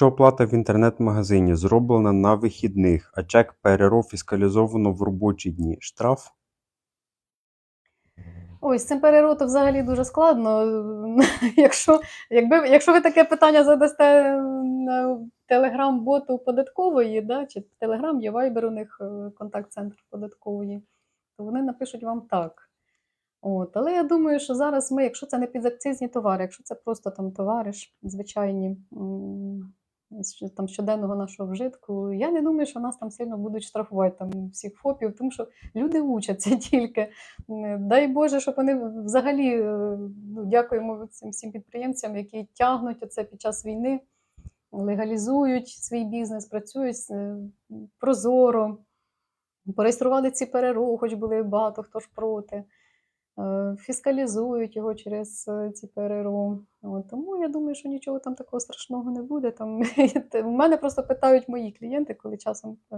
Якщо оплата в інтернет-магазині зроблена на вихідних, а чек ПРРО фіскалізовано в робочі дні, штраф? Ой, з цим переротом взагалі дуже складно. Якщо, якби, якщо ви таке питання задасте телеграм-боту податкової, да, чи телеграм є вайбер у них е, контакт-центр податкової, то вони напишуть вам так. От, але я думаю, що зараз ми, якщо це не підакцизні товари, якщо це просто там товариш, звичайні там щоденного нашого вжитку, я не думаю, що нас там сильно будуть штрафувати там всіх ФОПів, тому що люди учаться тільки. Дай Боже, щоб вони взагалі е, ну, дякуємо цим всім підприємцям, які тягнуть оце під час війни, легалізують свій бізнес, працюють е, прозоро, пореєстрували ці ПРРО, хоч були багато хто ж проти, фіскалізують його через е, ці ПРРО. От, тому я думаю, що нічого там такого страшного не буде. Там, у мене просто питають мої клієнти, коли часом е,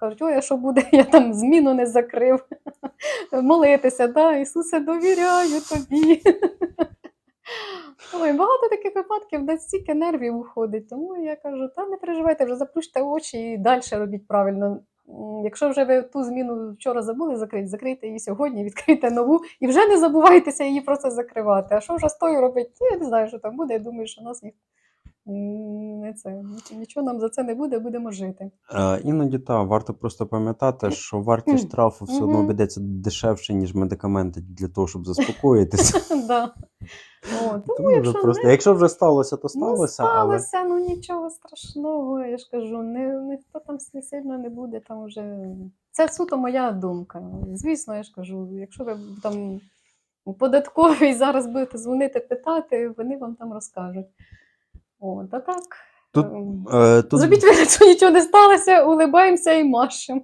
кажуть, ой, а що буде, я там зміну не закрив молитися, да, Ісусе, довіряю тобі. Ой, багато таких випадків, де стільки нервів уходить. Тому я кажу, та не переживайте, вже заплющте очі і далі робіть правильно. Якщо вже ви ту зміну вчора забули закрити, закрийте її сьогодні, відкрийте нову і вже не забувайтеся її просто закривати. А що вже з тою робити? Ну, я не знаю, що там буде. Я думаю, що нас ні... не це, нічого нам за це не буде, будемо жити. Е, іноді та, варто просто пам'ятати, що вартість штрафу все одно обійдеться дешевше, ніж медикаменти для того, щоб заспокоїтися. О, тому, Тому вже якщо просто, не якщо вже сталося, то Ну, сталося, але сталося, ну нічого страшного, я ж кажу, не, ніхто там сильно не буде там вже. Це суто моя думка. Звісно, я ж кажу, якщо ви там у податковій зараз будете дзвонити, питати, вони вам там розкажуть. От, а так. Тут, ем, е, тут Зробіть вигляд, що нічого не сталося, улибаємося і машемо.